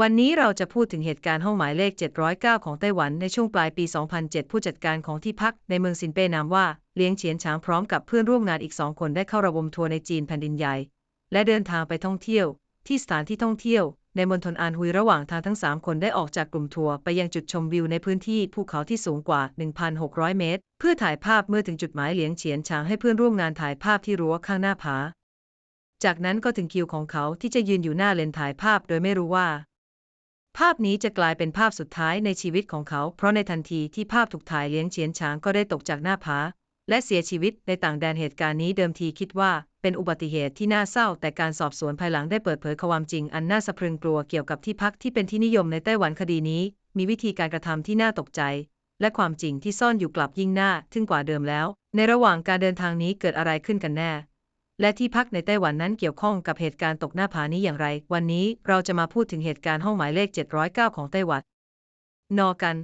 วันนี้เราจะพูดถึงเหตุการณ์ห้องหมายเลข 709 ของไต้หวันในช่วงปลายปี 2007 ผู้จัดการของที่พักในเมืองซินเป้นามว่าเลี้ยงเฉียนฉางพร้อมกับเพื่อนร่วมงานอีกสองคนได้เข้าระบมทัวร์ในจีนแผ่นดินใหญ่ และเดินทางไปท่องเที่ยว ที่สถานที่ท่องเที่ยว ในมณฑลอานฮุยระหว่างทางทั้ง 3 คนได้ออกจากกลุ่มทัวร์ไปยังจุดชมวิวในพื้นที่ภูเขาที่สูงกว่า 1,600 เมตร เพื่อถ่ายภาพเมื่อถึงจุดหมายเหลียงเฉียนฉางให้เพื่อนร่วมงานถ่ายภาพที่รั้วข้างหน้าผาจากนั้นก็ถึงคิวของเขาที่จะยืนอยู่หน้าเลนถ่ายภาพโดยไม่รู้ว่า ภาพนี้จะกลายเป็นภาพสุดท้ายในชีวิตของเขา เพราะในทันทีที่ภาพถูกถ่ายเลี้ยงเฉียนฉางก็ได้ตกจากหน้าผา และเสียชีวิตในต่างแดนเหตุการณ์นี้เดิมทีคิดว่าเป็นอุบัติเหตุที่น่าเศร้า แต่การสอบสวนภายหลังได้เปิดเผยความจริงอันน่าสะพรึงกลัวเกี่ยวกับที่พักที่เป็นที่นิยมในไต้หวันคดีนี้ มีวิธีการกระทำที่น่าตกใจ และความจริงที่ซ่อนอยู่กลับยิ่งน่าทึ่งกว่าเดิมแล้ว ในระหว่างการเดินทางนี้เกิดอะไรขึ้นกันแน่ และที่พักในไต้หวันนั้นเกี่ยวข้องกับเหตุการณ์ตกหน้าผานี้อย่างไร วันนี้เราจะมาพูดถึงเหตุการณ์ห้องหมายเลข 709 ของไต้หวัน นอกัน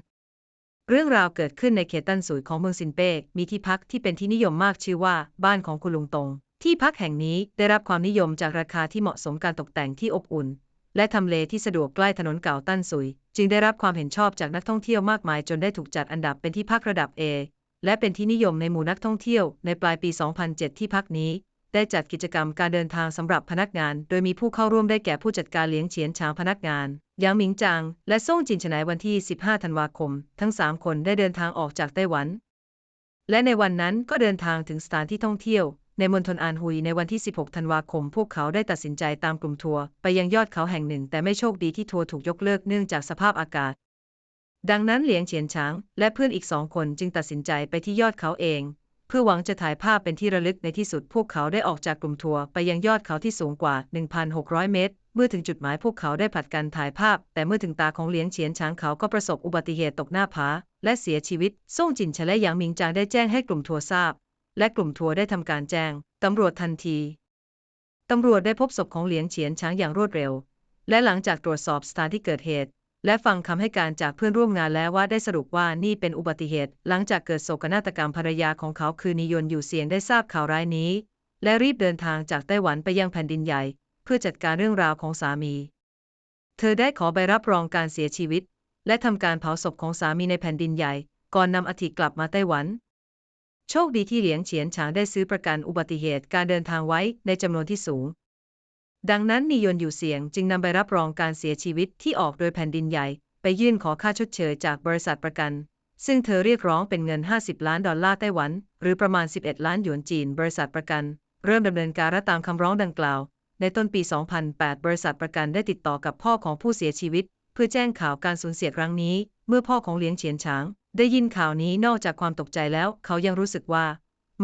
เรื่องราวเกิดขึ้นในเขตตันสุยของเมืองซินเป้ มีที่พักที่เป็นที่นิยมมากชื่อว่า บ้านของคุณลุงตง ที่พักแห่งนี้ได้รับความนิยมจากราคาที่เหมาะสมการตกแต่งที่อบอุ่น และทำเลที่สะดวกใกล้ถนนเก่าตันสุย จึงได้รับความเห็นชอบจากนักท่องเที่ยวมากมาย จนได้ถูกจัดอันดับเป็นที่พักระดับ A และเป็นที่นิยมในหมู่นักท่องเที่ยวในปลายปี 2007 ที่พักนี้ ได้จัดกิจกรรมการเดินทางสำหรับพนักงาน โดยมีผู้เข้าร่วมได้แก่ผู้จัดการเลี้ยงเฉียนฉางพนักงานหยางหมิงจาง และซ่งจินฉนายวันที่ 15 ธันวาคม ทั้ง 3 คนได้เดินทางออกจากไต้หวัน และในวันนั้นก็เดินทางถึงสถานที่ท่องเที่ยว ในมณฑลอานฮุยในวันที่ 16 ธันวาคม พวกเขาได้ตัดสินใจตามกลุ่มทัวร์ไปยังยอดเขาแห่งหนึ่ง แต่ไม่โชคดีที่ทัวร์ถูกยกเลิกเนื่องจากสภาพอากาศดังนั้นเหลียงเฉียนฉาง และเพื่อนอีกสองคนจึงตัดสินใจไปที่ยอดเขาเอง เพื่อหวังจะถ่ายภาพเป็นที่ระลึกในที่สุดพวกเขาได้ออกจากกลุ่มทัวร์ไปยังยอดเขาที่สูงกว่า 1,600 เมตร เมื่อถึงจุดหมายพวกเขาได้ผลัดกันถ่ายภาพ แต่เมื่อถึงตาของเหลียงเฉียนฉางเขาก็ประสบอุบัติเหตุตกหน้าผาและเสียชีวิตซ่งจินฉะและหยางหมิงจางได้แจ้งให้กลุ่มทัวร์ทราบ และกลุ่มทัวร์ได้ทำการแจ้งตำรวจทันทีตำรวจได้พบศพของเหลียงเฉียนฉางอย่างรวดเร็ว และหลังจากตรวจสอบสถานที่เกิดเหตุ และฟังคำให้การจากเพื่อนร่วมงานแล้วว่าได้สรุปว่านี่เป็นอุบัติเหตุ หลังจากเกิดโศกนาฏกรรมภรรยาของเขาคือนิยนอยู่เสียงได้ทราบข่าวร้ายนี้ และรีบเดินทางจากไต้หวันไปยังแผ่นดินใหญ่ เพื่อจัดการเรื่องราวของสามี เธอได้ขอใบรับรองการเสียชีวิต และทำการเผาศพของสามีในแผ่นดินใหญ่ ก่อนนำอัฐิกลับมาไต้หวันโชคดีที่เหลียงเฉียนฉางได้ซื้อประกันอุบัติเหตุการเดินทางไว้ในจำนวนที่สูง ดังนั้นนิยนอยู่เสียงจึงนำใบรับรองการเสียชีวิตที่ออกโดยแผ่นดินใหญ่ ไปยื่นขอค่าชดเชยจากบริษัทประกัน ซึ่งเธอเรียกร้องเป็นเงิน 50 ล้านดอลลาร์ไต้หวัน หรือประมาณ 11 ล้านหยวนจีน บริษัทประกัน เริ่มดำเนินการตามคำร้องดังกล่าว ในต้นปี 2008 บริษัทประกันได้ติดต่อกับพ่อของผู้เสียชีวิต เพื่อแจ้งข่าวการสูญเสียครั้งนี้ เมื่อพ่อของเลี้ยงเฉียนฉาง ได้ยินข่าวนี้นอกจากความตกใจแล้วเขายังรู้สึกว่า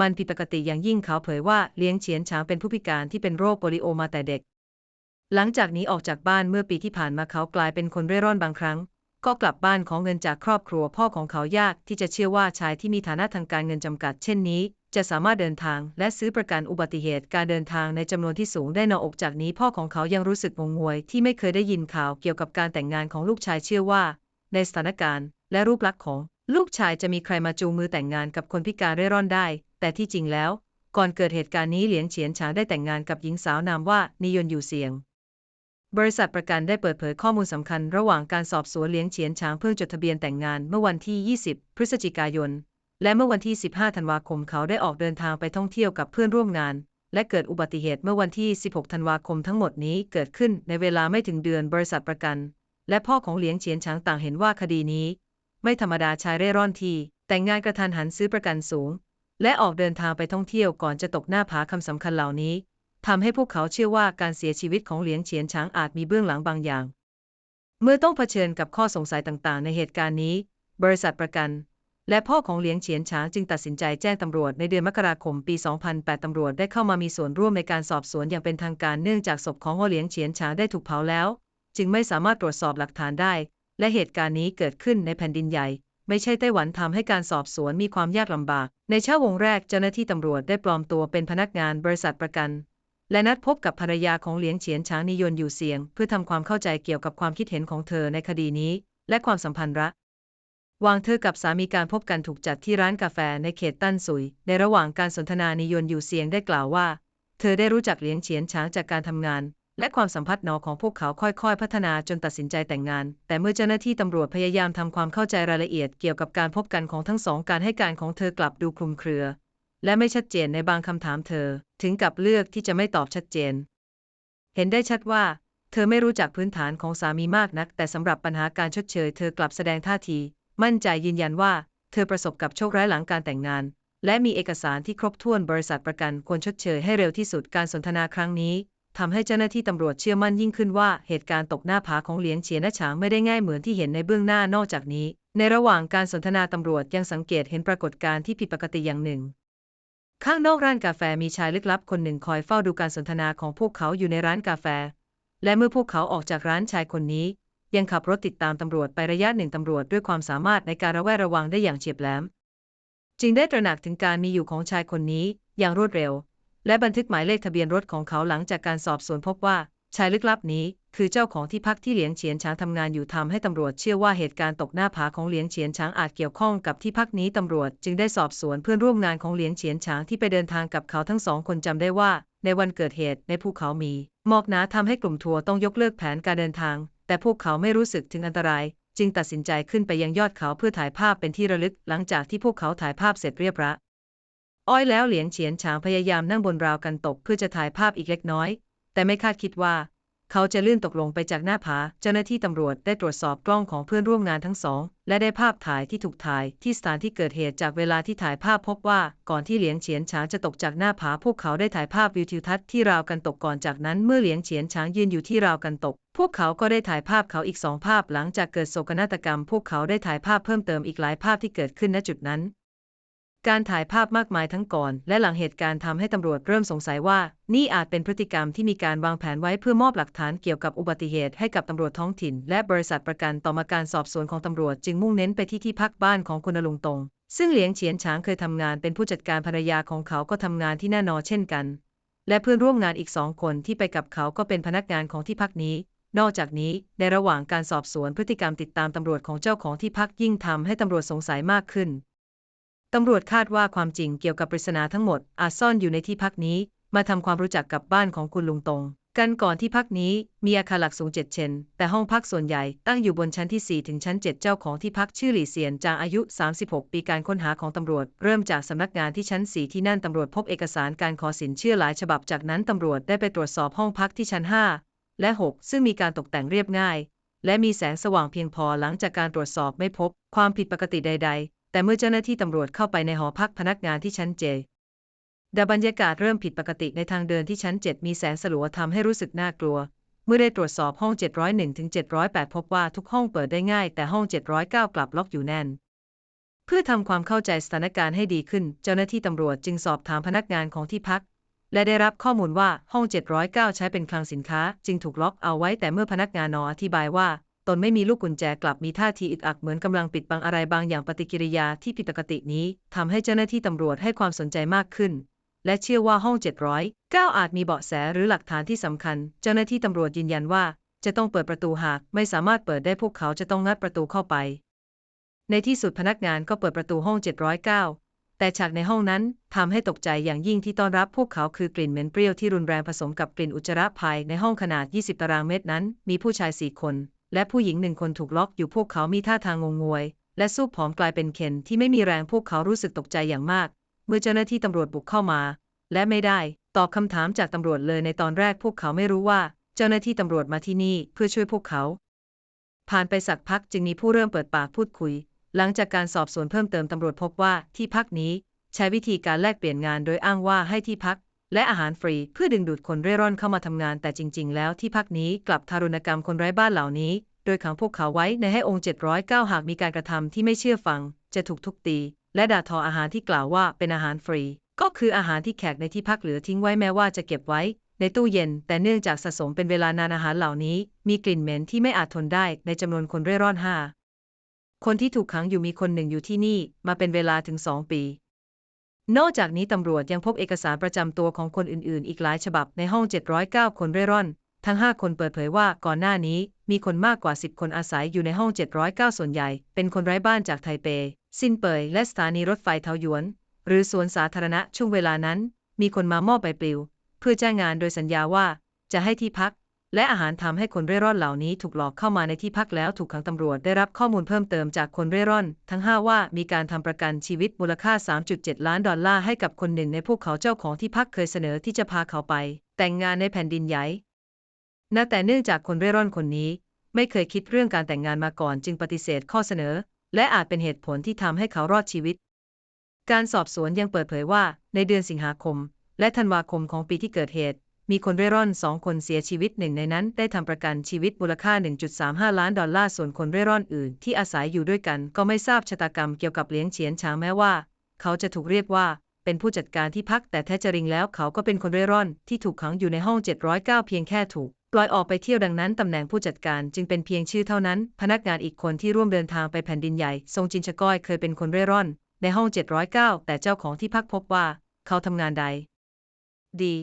มันผิดปกติอย่างยิ่งเขาเผยว่าเลี้ยงเฉียนฉางเป็นผู้พิการที่เป็นโรคโปลิโอมาแต่เด็ก หลังจากนี้ออกจากบ้านเมื่อปีที่ผ่านมาเขากลายเป็นคนเร่ร่อนบางครั้ง ก็กลับบ้านของเงินจากครอบครัวพ่อของเขายากที่จะเชื่อว่าชายที่มีฐานะทางการเงินจำกัด เช่นนี้ จะสามารถเดินทางและซื้อประกันอุบัติเหตุการเดินทางในจำนวนที่สูงได้นอกจากนี้พ่อของเขายังรู้สึกงงงวย ที่ไม่เคยได้ยินข่าวเกี่ยวกับการแต่งงานของลูกชายเชื่อว่า ในสถานการณ์ และรูปลักษณ์ของ ลูกชายจะมีใครมาจูงมือแต่งงานกับคนพิการเร่ร่อนได้ แต่ที่จริงแล้ว ก่อนเกิดเหตุการณ์นี้เหลียงเฉียนฉางได้แต่งงานกับหญิงสาวนามว่านิยนอยู่เสียง บริษัทประกันได้เปิดเผยข้อมูลสำคัญระหว่างการสอบสวนเลี้ยงเฉียนฉางเพิ่งจดทะเบียนแต่งงานเมื่อวันที่ 20 พฤศจิกายน และเมื่อวันที่ 15 ธันวาคมเขาได้ออกเดินทางไปท่องเที่ยวกับเพื่อนร่วมงาน และเกิดอุบัติเหตุเมื่อวันที่ 16 ธันวาคมทั้งหมดนี้เกิดขึ้นในเวลาไม่ถึงเดือนบริษัทประกัน และพ่อของเลี้ยงเฉียนฉางต่างเห็นว่าคดีนี้ ไม่ธรรมดาชายเร่ร่อนที่ แต่งงานกระทันหันซื้อประกันสูง และออกเดินทางไปท่องเที่ยวก่อนจะตกหน้าผาคำสำคัญเหล่านี้ ทำให้พวกเขาเชื่อว่าการเสียชีวิตของเหลียงเฉียนฉางอาจมีเบื้องหลังบางอย่าง เมื่อต้องเผชิญกับข้อสงสัยต่างๆ ในเหตุการณ์นี้ บริษัทประกัน และพ่อของเหลียงเฉียนฉางจึงตัดสินใจแจ้งตำรวจในเดือนมกราคมปี 2008 ตำรวจได้เข้ามามีส่วนร่วมในการสอบสวนอย่างเป็นทางการเนื่องจากศพของเหลียงเฉียนฉางได้ถูกเผาแล้ว จึงไม่สามารถตรวจสอบหลักฐานได้ และเหตุการณ์นี้เกิดขึ้นในแผ่นดินใหญ่ไม่ใช่ไต้หวันทำให้การสอบสวนมีความยากลำบาก ในเช้าวงแรกเจ้าหน้าที่ตำรวจได้ปลอมตัวเป็นพนักงานบริษัทประกัน และนัดพบกับภรรยาของเหลียงเฉียนช้างนิยนอยู่เสียง เพื่อทำความเข้าใจเกี่ยวกับความคิดเห็นของเธอในคดีนี้ และความสัมพันธ์ระหว่างเธอกับสามีการพบกันถูกจัดที่ร้านกาแฟในเขตตั้นซุย ในระหว่างการสนทนานิยนอยู่เสียงได้กล่าวว่า เธอได้รู้จักเหลียงเฉียนช้างจากการทำงาน และความสัมพันธ์นอของพวกเขาค่อยๆ พัฒนาจนตัดสินใจแต่งงาน แต่เมื่อเจ้าหน้าที่ตำรวจพยายามทำความเข้าใจรายละเอียดเกี่ยวกับการพบกันของทั้งสองการให้การของเธอกลับดูคลุมเครือ และไม่ชัดเจนในบางคำถามเธอ ถึงกับเลือกที่จะไม่ตอบชัดเจน เห็นได้ชัดว่า เธอไม่รู้จักพื้นฐานของสามีมากนัก แต่สำหรับปัญหาการชดเชย เธอกลับแสดงท่าที มั่นใจยืนยันว่า เธอประสบกับโชคร้ายหลังการแต่งงาน และมีเอกสารที่ครบถ้วนบริษัทประกันควรชดเชยให้เร็วที่สุดการสนทนาครั้งนี้ทำให้เจ้าหน้าที่ตำรวจเชื่อมั่นยิ่งขึ้นว่าเหตุการณ์ตกหน้าผาของเหลียงเฉียนฉางไม่ได้ง่ายเหมือนที่เห็นในเบื้องหน้านอกจากนี้ ในระหว่างการสนทนาตำรวจยังสังเกตเห็นปรากฏการณ์ที่ผิดปกติอย่างหนึ่ง ข้างนอกร้านกาแฟมีชายลึกลับคนหนึ่งคอยเฝ้าดูการสนทนาของพวกเขาอยู่ในร้านกาแฟ และเมื่อพวกเขาออกจากร้านชายคนนี้ ยังขับรถติดตามตำรวจไประยะหนึ่งตำรวจด้วยความสามารถในการระแวดระวังได้อย่างเฉียบแหลม จึงได้ตระหนักถึงการมีอยู่ของชายคนนี้อย่างรวดเร็ว และบันทึกหมายเลขทะเบียนรถของเขาหลังจากการสอบสวนพบว่าชายลึกลับนี้ คือเจ้าของที่พักที่เหลียงเฉียนช้างทำงานอยู่ทำให้ตำรวจเชื่อว่าเหตุการณ์ตกหน้าผาของเหลียงเฉียนช้างอาจเกี่ยวข้องกับที่พักนี้ตำรวจจึงได้สอบสวนเพื่อนร่วมงานของเหลียงเฉียนช้างที่ไปเดินทางกับเขาทั้งสองคนจำได้ว่า ในวันเกิดเหตุในภูเขามีหมอกหนาทำให้กลุ่มทัวร์ต้องยกเลิกแผนการเดินทาง แต่พวกเขาไม่รู้สึกถึงอันตราย จึงตัดสินใจขึ้นไปยังยอดเขาเพื่อถ่ายภาพเป็นที่ระลึก หลังจากที่พวกเขาถ่ายภาพเสร็จเรียบร้อยอ้อยแล้วเหลียงเฉียนฉางพยายามนั่งบนราวกันตกเพื่อจะถ่ายภาพอีกเล็กน้อย แต่ไม่คาดคิดว่า เขาจะลื่นตกลงไปจากหน้าผา เจ้าหน้าที่ตำรวจได้ตรวจสอบกล้องของเพื่อนร่วมงานทั้งสอง และได้ภาพถ่ายที่ถูกถ่ายที่สถานที่เกิดเหตุจากเวลาที่ถ่ายภาพพบว่าก่อนที่เหลียงเฉียนฉางจะตกจากหน้าผา พวกเขาได้ถ่ายภาพวิวทิวทัศน์ที่ราวกันตกก่อนจากนั้นเมื่อเหลียงเฉียนฉางยืนอยู่ที่ราวกันตก พวกเขาก็ได้ถ่ายภาพเขาอีกสองภาพหลังจากเกิดโศกนาฏกรรม พวกเขาได้ถ่ายภาพเพิ่มเติมอีกหลายภาพที่เกิดขึ้นณจุดนั้น การถ่ายภาพมากมายทั้งก่อน และหลังเหตุการณ์ทำให้ตำรวจเริ่มสงสัยว่า นี่อาจเป็นพฤติกรรมที่มีการวางแผนไว้เพื่อมอบหลักฐานเกี่ยวกับอุบัติเหตุให้กับตำรวจท้องถิ่น และบริษัทประกันต่อมาการสอบสวนของตำรวจจึงมุ่งเน้นไปที่ที่พักบ้านของคุณลุงตง ซึ่งเหลียงเฉียนฉางเคยทำงานเป็นผู้จัดการภรรยาของเขาก็ทำงานที่แน่นอนเช่นกัน และเพื่อนร่วมงานอีกสองคนที่ไปกับเขาก็เป็นพนักงานของที่พักนี้นอกจากนี้ในระหว่างการสอบสวนพฤติกรรมติดตามตำรวจของเจ้าของที่พักยิ่งทำให้ตำรวจสงสัยมากขึ้น ตำรวจคาดว่าความจริงเกี่ยวกับปริศนาทั้งหมดอาจซ่อนอยู่ในที่พักนี้ มาทำความรู้จักกับบ้านของคุณลุงตงกันก่อนที่พักนี้มีอาคารหลักสูงเจ็ดเชนแต่ห้องพักส่วนใหญ่ตั้งอยู่บนชั้นที่4ถึงชั้น7เจ้าของที่พักชื่อหลี่เซียนจางอายุ 36 ปีการค้นหาของตำรวจ เริ่มจากสำนักงานที่ชั้น4ที่นั่นตำรวจพบเอกสารการขอสินเชื่อหลายฉบับจากนั้นตำรวจได้ไปตรวจสอบห้องพักที่ชั้น 5 และ 6 ซึ่งมีการตกแต่งเรียบง่าย และมีแสงสว่างเพียงพอหลังจากการตรวจสอบไม่พบความผิดปกติใด ๆ แต่เมื่อเจ้าหน้าที่ตำรวจเข้าไปในหอพักพนักงานที่ชั้นเจดบรรยากาศเริ่มผิดปกติในทางเดินที่ชั้น 7 มีแสงสลัวทำให้รู้สึกน่ากลัว เมื่อได้ตรวจสอบห้อง 701ถึง708 พบว่าทุกห้องเปิดได้ง่าย แต่ห้อง 709 กลับล็อกอยู่แน่น เพื่อทำความเข้าใจสถานการณ์ให้ดีขึ้น เจ้าหน้าที่ตำรวจจึงสอบถามพนักงานของที่พัก และได้รับข้อมูลว่าห้อง 709 ใช้เป็นคลังสินค้า จึงถูกล็อกเอาไว้แต่เมื่อพนักงานนออธิบายว่า ตนไม่มีลูกกุญแจกลับมีท่าทีอึกอักเหมือนกำลังปิดบังอะไรบางอย่างปฏิกิริยาที่ผิดปกตินี้ทำให้เจ้าหน้าที่ตำรวจให้ความสนใจมากขึ้น และเชื่อว่าห้อง 709 อาจมีเบาะแสหรือหลักฐานที่สำคัญ เจ้าหน้าที่ตำรวจยืนยันว่า จะต้องเปิดประตูหากไม่สามารถเปิดได้พวกเขาจะต้องงัดประตูเข้าไป ในที่สุดพนักงานก็เปิดประตูห้อง 709 แต่ฉากในห้องนั้นทำให้ตกใจอย่างยิ่งที่ต้อนรับพวกเขาคือกลิ่นเหม็นเปรี้ยวที่รุนแรงผสมกับกลิ่นอุจจาระภายในห้องขนาด 20 ตารางเมตรนั้น มีผู้ชายสี่คน และผู้หญิงหนึ่งคนถูกล็อกอยู่พวกเขามีท่าทางงงงวย และสู้ผอมกลายเป็นเคนที่ไม่มีแรงพวกเขารู้สึกตกใจอย่างมาก เมื่อเจ้าหน้าที่ตำรวจบุกเข้ามา และไม่ได้ ตอบคำถามจากตำรวจเลยในตอนแรกพวกเขาไม่รู้ว่า เจ้าหน้าที่ตำรวจมาที่นี่เพื่อช่วยพวกเขา ผ่านไปสักพักจึงมีผู้เริ่มเปิดปากพูดคุย หลังจากการสอบสวนเพิ่มเติมตำรวจพบว่าที่พักนี้ ใช้วิธีการแลกเปลี่ยนงานโดยอ้างว่าให้ที่พัก และอาหารฟรีเพื่อดึงดูดคนเร่ร่อนเข้ามาทำงาน แต่จริง ๆ แล้วที่พักนี้กลับทารุณกรรมคนไร้บ้านเหล่านี้ โดยขังพวกเขาไว้ในให้องค์ 709 หากมีการกระทำที่ไม่เชื่อฟัง จะถูกทุบตี และด่าทออาหารที่กล่าวว่าเป็นอาหารฟรี ก็คืออาหารที่แขกในที่พักเหลือทิ้งไว้แม้ว่าจะเก็บไว้ ในตู้เย็น แต่เนื่องจากสะสมเป็นเวลานานอาหารเหล่านี้ มีกลิ่นเหม็นที่ไม่อาจทนได้ในจำนวนคนเร่ร่อนห้าคนที่ถูกขังอยู่มีคนหนึ่งอยู่ที่นี่มาเป็นเวลาถึงสองปี นอกจากนี้ตำรวจยังพบเอกสารประจำตัวของคนอื่นๆ อีกหลายฉบับในห้อง 709 คนเร่ร่อน ทั้ง 5 คนเปิดเผยว่าก่อนหน้านี้มีคนมากกว่า 10 คนอาศัยอยู่ในห้อง 709 ส่วนใหญ่ เป็นคนไร้บ้านจากไทเป ซินเปย และสถานีรถไฟเทาหยวน หรือสวนสาธารณะช่วงเวลานั้น มีคนมามอบใบปลิว เพื่อจ้างงานโดยสัญญาว่าจะให้ที่พัก และอาหารทำให้คนเร่ร่อนเหล่านี้ถูกหลอกเข้ามาในที่พักแล้วถูกขังตำรวจได้รับข้อมูลเพิ่มเติมจากคนเร่ร่อน ทั้ง 5 ว่ามีการทำประกันชีวิตมูลค่า 3.7 ล้านดอลลาร์ให้กับคนหนึ่งในพวกเขาเจ้าของที่พักเคยเสนอที่จะพาเขาไป แต่งงานในแผ่นดินใหญ่นะแต่เนื่องจากคนเร่ร่อนคนนี้ ไม่เคยคิดเรื่องการแต่งงานมาก่อนจึงปฏิเสธข้อเสนอ และอาจเป็นเหตุผลที่ทำให้เขารอดชีวิต การสอบสวนยังเปิดเผยว่าในเดือนสิงหาคม และธันวาคมของปีที่เกิดเหตุ มีคนเร่ร่อนสองคนเสียชีวิตหนึ่งในนั้นได้ทำประกันชีวิตมูลค่า 1.35 ล้านดอลลาร์ ส่วนคนเร่ร่อนอื่นที่อาศัยอยู่ด้วยกัน ก็ไม่ทราบชะตากรรมเกี่ยวกับเลี้ยงเฉียนช้างแม้ว่า เขาจะถูกเรียกว่าเป็นผู้จัดการที่พักแต่แท้จริงแล้วเขาก็เป็นคนเร่ร่อนที่ถูกขังอยู่ในห้อง 709 เพียงแค่ถูกปล่อยออกไปเที่ยวดังนั้นตำแหน่งผู้จัดการจึงเป็นเพียงชื่อเท่านั้น พนักงานอีกคนที่ร่วมเดินทางไปแผ่นดินใหญ่ ทรงจินชก้อยเคยเป็นคนเร่ร่อน ในห้อง 709 แต่เจ้าของที่พักพบว่า เขาทำงานใด ดี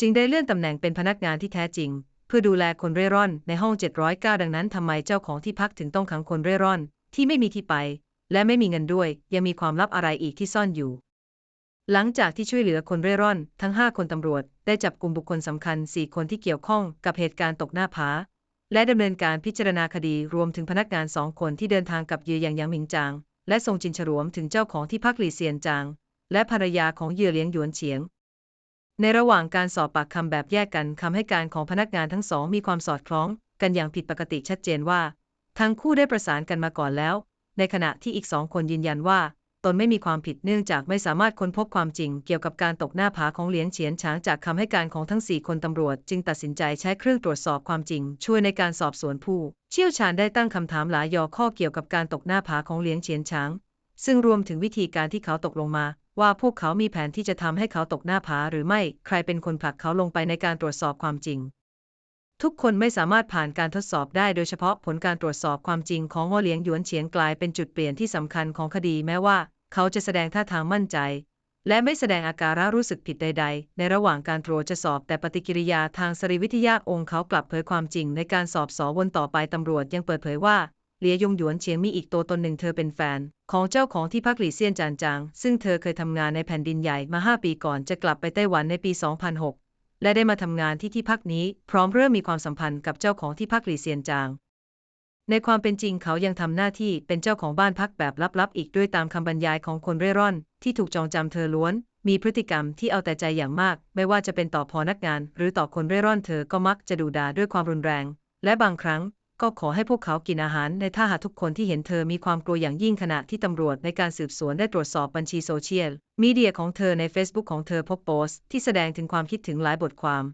จึงได้เลื่อนตำแหน่งเป็นพนักงานที่แท้จริง เพื่อดูแลคนเร่ร่อนในห้อง 709 ดังนั้นทำไมเจ้าของที่พักถึงต้องขังคนเร่ร่อน ที่ไม่มีที่ไป และไม่มีเงินด้วย ยังมีความลับอะไรอีกที่ซ่อนอยู่ หลังจากที่ช่วยเหลือคนเร่ร่อน ทั้ง 5 คนตำรวจ ได้จับกลุ่มบุคคลสำคัญ 4 คนที่เกี่ยวข้องกับเหตุการณ์ตกหน้าผาและดำเนินการพิจารณาคดีรวมถึงพนักงานสองคนที่เดินทางกับเหยื่ออย่างหยางหมิงจาง และทรงจินฉรวมถึงเจ้าของที่พักหลี่เซียนจาง และภรรยาของเหยื่อเลี้ยงหยวนเฉียง ในระหว่างการสอบปากคำแบบแยกกันคำให้การของพนักงานทั้งสองมีความสอดคล้องกันอย่างผิดปกติชัดเจนว่า ทั้งคู่ได้ประสานกันมาก่อนแล้ว ในขณะที่อีกสองคนยืนยันว่า ตนไม่มีความผิดเนื่องจากไม่สามารถค้นพบความจริงเกี่ยวกับการตกหน้าผาของเหลียงเฉียนฉางจากคำให้การของทั้ง4คนตำรวจ จึงตัดสินใจใช้เครื่องตรวจสอบความจริง ช่วยในการสอบสวนผู้ เชี่ยวชาญได้ตั้งคำถามหลายยอข้อเกี่ยวกับการตกหน้าผาของเหลียงเฉียนฉางซึ่งรวมถึงวิธีการที่เขาตกลงมา ว่าพวกเขามีแผนที่จะทำให้เขาตกหน้าผาหรือไม่ใครเป็นคนผลักเขาลงไปในการตรวจสอบความจริง ทุกคนไม่สามารถผ่านการทดสอบได้โดยเฉพาะผลการตรวจสอบความจริงของง้อเหลียงหยวนเฉียงกลายเป็นจุดเปลี่ยนที่สำคัญของคดีแม้ว่า เขาจะแสดงท่าทางมั่นใจ และไม่แสดงอาการรู้สึกผิดใด ๆ ในระหว่างการตรวจจะสอบแต่ปฏิกิริยาทางสรีวิทยาองค์เขากลับเผยความจริงในการสอบสอวนต่อไปตำรวจยังเปิดเผยว่า เหลียยงหยวนเฉียงมีอีกตัวตนหนึ่งเธอเป็นแฟน ของเจ้าของที่พักหลี่เซียนจานจาง ซึ่งเธอเคยทำงานในแผ่นดินใหญ่มา 5 ปีก่อนจะกลับไปไต้หวันในปี 2006 และได้มาทำงานที่ที่พักนี้ พร้อมเริ่มมีความสัมพันธ์กับเจ้าของที่พักหลี่เซียนจาง ในความเป็นจริงเขายังทำหน้าที่เป็นเจ้าของบ้านพักแบบลับๆ อีกด้วยตามคำบรรยายของคนเร่ร่อน ที่ถูกจองจำเธอล้วน มีพฤติกรรมที่เอาแต่ใจอย่างมาก ไม่ว่าจะเป็นต่อพนักงาน หรือต่อคนเร่ร่อนเธอก็มักจะดูด่าด้วยความรุนแรง และบางครั้ง ก็ขอให้พวกเขากินอาหารในท่าหาทุกคนที่เห็นเธอมีความกลัวอย่างยิ่งขณะที่ตำรวจในการสืบสวนได้ตรวจสอบบัญชีโซเชียลมีเดียของเธอใน Facebook ของเธอพบโพสต์ที่แสดงถึงความคิดถึงหลายบทความ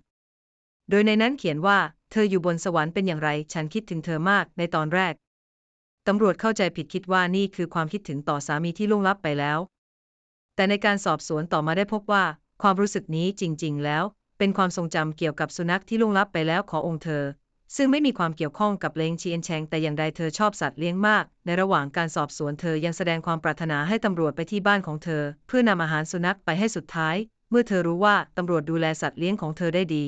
โดยในนั้นเขียนว่า เธออยู่บนสวรรค์เป็นอย่างไร ฉันคิดถึงเธอมากในตอนแรก ตำรวจเข้าใจผิดคิดว่านี่คือความคิดถึงต่อสามีที่ล่วงลับไปแล้ว แต่ในการสอบสวนต่อมาได้พบว่า ความรู้สึกนี้จริง ๆ แล้ว เป็นความทรงจำเกี่ยวกับสุนัขที่ล่วงลับไปแล้วขององค์เธอ ซึ่งไม่มีความเกี่ยวข้องกับเลงเชียนแชงแต่อย่างใดเธอชอบสัตว์เลี้ยงมาก ในระหว่างการสอบสวนเธอยังแสดงความปรารถนาให้ตำรวจไปที่บ้านของเธอ เพื่อนำอาหารสุนัขไปให้สุดท้าย เมื่อเธอรู้ว่าตำรวจดูแลสัตว์เลี้ยงของเธอได้ดี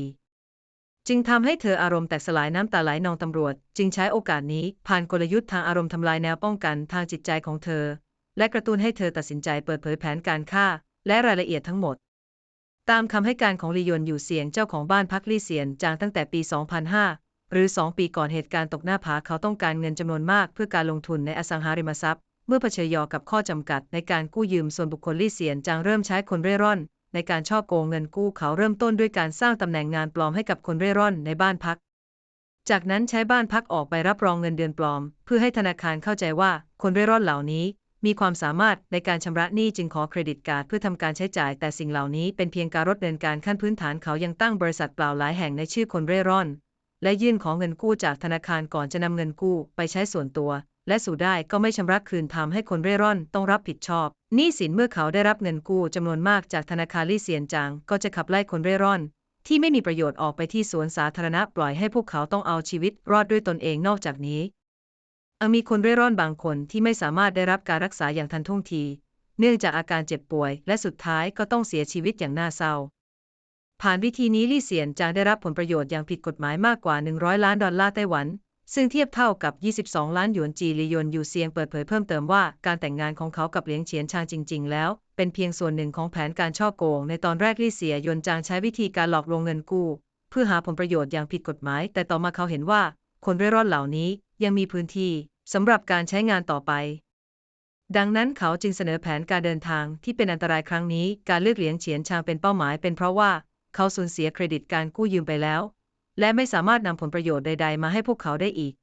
จึงทำให้เธออารมณ์แตกสลายน้ำตาไหลนองตำรวจ จึงใช้โอกาสนี้ผ่านกลยุทธ์ทางอารมณ์ทำลายแนวป้องกันทางจิตใจของเธอ และกระตุ้นให้เธอตัดสินใจเปิดเผยแผนการฆ่า และรายละเอียดทั้งหมดตามคำให้การของลียนอยู่เสียงเจ้าของบ้านพักลี่เซียนจางตั้งแต่ปี 2005 หรือ 2 ปีก่อนเหตุการณ์ตกหน้าผาเขาต้องการเงินจำนวนมากเพื่อการลงทุนในอสังหาริมทรัพย์ เมื่อเผชิญยอกับข้อจำกัดในการกู้ยืมส่วนบุคคลลี่เซียนจางเริ่มใช้คนเร่ร่อน ในการช่อโกงเงินกู้เขาเริ่มต้นด้วยการสร้างตำแหน่งงานปลอมให้กับคนเร่ร่อนในบ้านพัก จากนั้นใช้บ้านพักออกไปรับรองเงินเดือนปลอม เพื่อให้ธนาคารเข้าใจว่าคนเร่ร่อนเหล่านี้มีความสามารถในการชำระหนี้จึงขอเครดิตการ์ดเพื่อทำการใช้จ่าย แต่สิ่งเหล่านี้เป็นเพียงการลดเนินการขั้นพื้นฐานเขายังตั้งบริษัทเปล่าหลายแห่งในชื่อคนเร่ร่อน และยื่นของเงินกู้จากธนาคารก่อนจะนำเงินกู้ไปใช้ส่วนตัว และสู่ได้ก็ไม่ชำระคืนทำให้คนเร่ร่อนต้องรับผิดชอบหนี้สินเมื่อเขาได้รับเงินกู้จำนวนมากจากธนาคารลี่เซียนจางก็จะขับไล่คนเร่ร่อน ที่ไม่มีประโยชน์ออกไปที่สวนสาธารณะปล่อยให้พวกเขาต้องเอาชีวิตรอดด้วยตนเองนอกจากนี้ยังมีคนเร่ร่อนบางคนที่ไม่สามารถได้รับการรักษาอย่างทันท่วงที เนื่องจากอาการเจ็บป่วย และสุดท้ายก็ต้องเสียชีวิตอย่างน่าเศร้า ผ่านวิธีนี้ลี่เซียนจางได้รับผลประโยชน์อย่างผิดกฎหมายมากกว่า 100 ล้านดอลลาร์ไต้หวัน ซึ่งเทียบเท่ากับ 22 ล้านหยวนจีลียนยูเซียงเปิดเผยเพิ่มเติมว่าการแต่งงานของเขากับเหลียงเฉียนชางจริง ๆ แล้ว เป็นเพียงส่วนหนึ่งของแผนการช่อโกง ในตอนแรกลี่เสียยนจางใช้วิธีการหลอกลวงเงินกู้ เพื่อหาผลประโยชน์อย่างผิดกฎหมาย แต่ต่อมาเขาเห็นว่า คนเร่ร่อนเหล่านี้ยังมีพื้นที่สำหรับการใช้งานต่อไปดังนั้นเขาจึงเสนอแผนการเดินทางที่เป็นอันตรายครั้งนี้ การเลือกเหลียงเฉียนชางเป็นเป้าหมายเป็นเพราะว่า เขาสูญเสียเครดิตการกู้ยืมไปแล้ว และไม่สามารถนำผลประโยชน์ใด ๆ มาให้พวกเขาได้อีก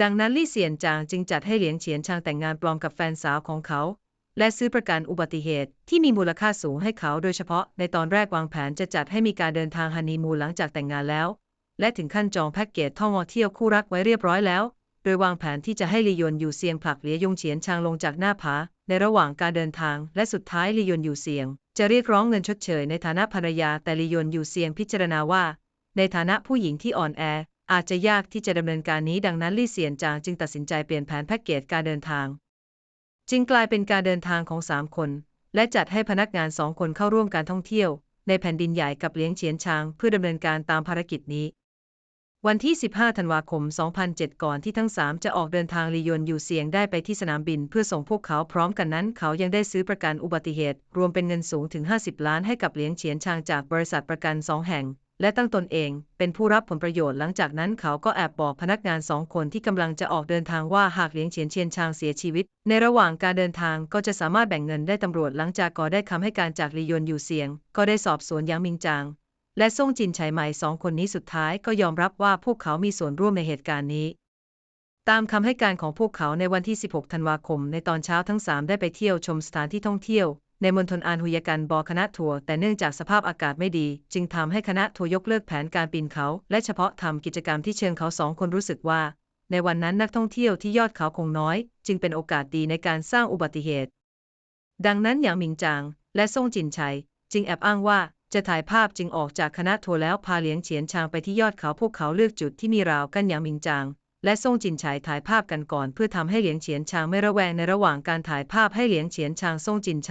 ดังนั้นลี่เซียนจางจึงจัดให้เหลียงเฉียนชางแต่งงานปลอมกับแฟนสาวของเขา และซื้อประกันอุบัติเหตุที่มีมูลค่าสูงให้เขาโดยเฉพาะในตอนแรกวางแผนจะจัดให้มีการเดินทางฮันนีมูนหลังจากแต่งงานแล้ว และถึงขั้นจองแพ็กเกจท่องเที่ยวคู่รักไว้เรียบร้อยแล้ว โดยวางแผนที่จะให้ลียนอยู่เซียงผลักเหลียยงเฉียนชางลงจากหน้าผาในระหว่างการเดินทาง และสุดท้ายลียนอยู่เซียง จะเรียกร้องเงินชดเชยในฐานะภรรยาแต่ลียนอยู่เซียงพิจารณาว่า ในฐานะผู้หญิงที่อ่อนแอ อาจจะยากที่จะดำเนินการนี้ดังนั้นลี่เซียนจางจึงตัดสินใจเปลี่ยนแผนแพ็กเกจการเดินทาง จึงกลายเป็นการเดินทางของสามคน และจัดให้พนักงานสองคนเข้าร่วมการท่องเที่ยว ในแผ่นดินใหญ่กับเลี้ยงเฉียนชางเพื่อดำเนินการตามภารกิจนี้ วันที่ 15 ธันวาคม 2007 ก่อนที่ทั้งสามจะออกเดินทางลียนอยู่เสียงได้ไปที่สนามบินเพื่อส่งพวกเขาพร้อมกันนั้น เขายังได้ซื้อประกันอุบัติเหตุ รวมเป็นเงินสูงถึง 50 ล้านให้กับเลี้ยงเฉียนชางจากบริษัทประกันสองแห่ง และตั้งตนเอง เป็นผู้รับผลประโยชน์หลังจากนั้นเขาก็แอบบอกพนักงานสองคนที่กำลังจะออกเดินทางว่าหากเลี้ยงเฉียนเชียนชางเสียชีวิต ในระหว่างการเดินทางก็จะสามารถแบ่งเงินได้ตำรวจหลังจากก็ได้คำให้การจากลียนอยู่เสียง ก็ได้สอบสวนยางมิงจาง และซ่งจินไฉไหมสองคนนี้สุดท้ายก็ยอมรับว่าพวกเขามีส่วนร่วมในเหตุการณ์นี้ ตามคำให้การของพวกเขาในวันที่ 16 ธันวาคม ในตอนเช้าทั้งสามได้ไปเที่ยวชมสถานที่ท่องเที่ยว ในมณฑลอานฮุยกันบอคณะทัวร์แต่เนื่องจากสภาพอากาศไม่ดี จึงทำให้คณะทัวร์ยกเลิกแผนการปีนเขา และเฉพาะทำกิจกรรมที่เชิงเขาสองคนรู้สึกว่า ในวันนั้นนักท่องเที่ยวที่ยอดเขาคงน้อย จึงเป็นโอกาสดีในการสร้างอุบัติเหตุ ดังนั้นหยางหมิงจางและซ่งจินไฉจึงแอบอ้างว่า จะถ่ายภาพจึงออกจากคณะทัวร์แล้วพาเลี้ยงเฉียนชางไปที่ยอดเขาพวกเขาเลือกจุดที่มีราวกั้นหยางมิงจางและซ่งจินไฉถ่ายภาพกันก่อนเพื่อทำให้เหลียงเฉียนชางไม่ระแวงในระหว่างการถ่ายภาพให้เหลียงเฉียนชางซ่งจินไฉ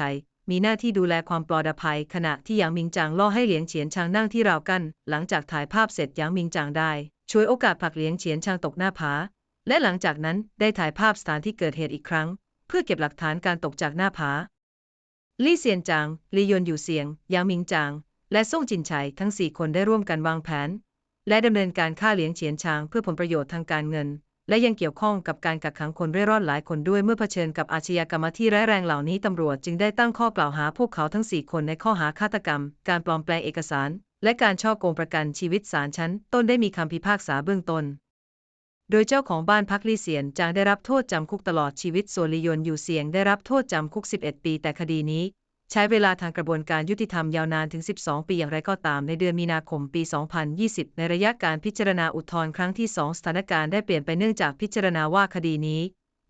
มีหน้าที่ดูแลความปลอดภัย ขณะที่หยางมิงจางล่อให้เหลียงเฉียนชางนั่งที่ราวกั้นหลังจากถ่ายภาพเสร็จหยางมิงจางได้ ช่วยโอกาสผลักเหลียงเฉียนชางตกหน้าผา และหลังจากนั้นได้ถ่ายภาพสถานที่เกิดเหตุอีกครั้ง เพื่อเก็บหลักฐานการตกจากหน้าผาลี่เซียนจางลียนอยู่เสียงหยางมิงจาง และซ่งจินไฉทั้งสี่คนได้ร่วมกันวางแผน และดำเนินการฆ่าเหลียงเฉียนชางเพื่อผลประโยชน์ทางการเงิน และยังเกี่ยวข้องกับการกักขังคนเร่ร่อนหลายคนด้วยเมื่อเผชิญกับอาชญากรรมที่ร้ายแรงเหล่านี้ตำรวจจึงได้ตั้งข้อกล่าวหาพวกเขาทั้ง 4 คนในข้อหาฆาตกรรม การปลอมแปลงเอกสาร และการช่อโกงประกันชีวิตศาลชั้น ต้นได้มีคำพิพากษาเบื้องต้นโดยเจ้าของบ้านพักลี่เซียนจางได้รับโทษจำคุกตลอดชีวิตส่วนลียนอยู่เสียงได้รับโทษจำคุก 11 ปี แต่คดีนี้ ใช้เวลาทางกระบวนการยุติธรรมยาวนานถึง 12 ปีอย่างไรก็ตามในเดือนมีนาคมปี 2020 ในระยะการพิจารณาอุทธรณ์ครั้งที่ 2 สถานการณ์ได้เปลี่ยนไปเนื่องจากพิจารณาว่าคดีนี้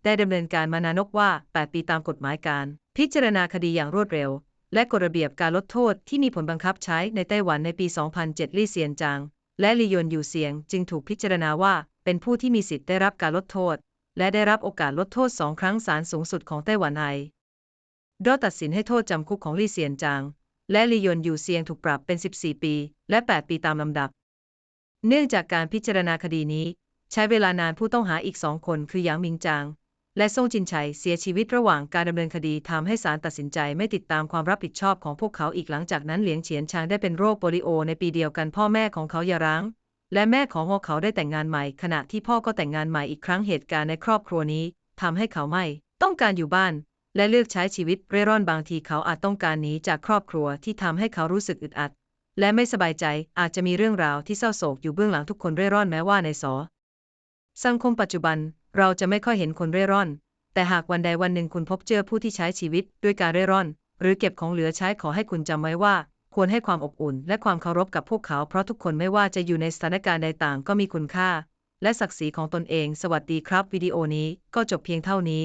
ได้ดำเนินการมานานกว่า 8 ปีตามกฎหมายการ พิจารณาคดีอย่างรวดเร็ว และกฎระเบียบการลดโทษที่มีผลบังคับใช้ในไต้หวันในปี 2007 ลี่เซียนจางและลียนอยู่เซียงจึงถูกพิจารณาว่าเป็นผู้ที่มีสิทธิ์ได้รับการลดโทษ และได้รับโอกาสลดโทษสองครั้งศาลสูงสุดของไต้หวันไอ ดอตัดสินให้โทษจำคุกของลี่เซียนจาง และลียนอยู่เซียงถูกปรับเป็น 14 ปี และ 8 ปีตามลำดับ เนื่องจากการพิจารณาคดีนี้ ใช้เวลานานผู้ต้องหาอีกสองคนคือหยางมิงจาง และซ่งจินไฉเสียชีวิตระหว่างการดำเนินคดีทำให้ศาลตัดสินใจไม่ติดตามความรับผิดชอบของพวกเขาอีกหลังจากนั้นเหลียงเฉียนชางได้เป็นโรคโปลิโอในปีเดียวกันพ่อแม่ของเขาหย่าร้างและแม่ของพวกเขาได้แต่งงานใหม่ ขณะที่พ่อก็แต่งงานใหม่อีกครั้งเหตุการณ์ในครอบครัวนี้ทำให้เขาไม่ ต้องการอยู่บ้าน และเลือกใช้ชีวิตเร่ร่อนบางทีเขาอาจต้องการหนีจากครอบครัวที่ทำให้เขารู้สึกอึดอัด และไม่สบายใจอาจจะมีเรื่องราวที่เศร้าโศกอยู่เบื้องหลังทุกคนเร่ร่อนแม้ว่าในสอสังคมปัจจุบันเราจะไม่ค่อยเห็นคนเร่ร่อน แต่หากวันใดวันหนึ่งคุณพบเจอผู้ที่ใช้ชีวิตด้วยการเร่ร่อน หรือเก็บของเหลือใช้ขอให้คุณจำไว้ว่า ควรให้ความอบอุ่น และความเคารพกับพวกเขาเพราะทุกคนไม่ว่าจะอยู่ในสถานการณ์ใดต่างก็มีคุณค่า และศักดิ์ศรีของตนเอง สวัสดีครับ วิดีโอนี้ก็จบเพียงเท่านี้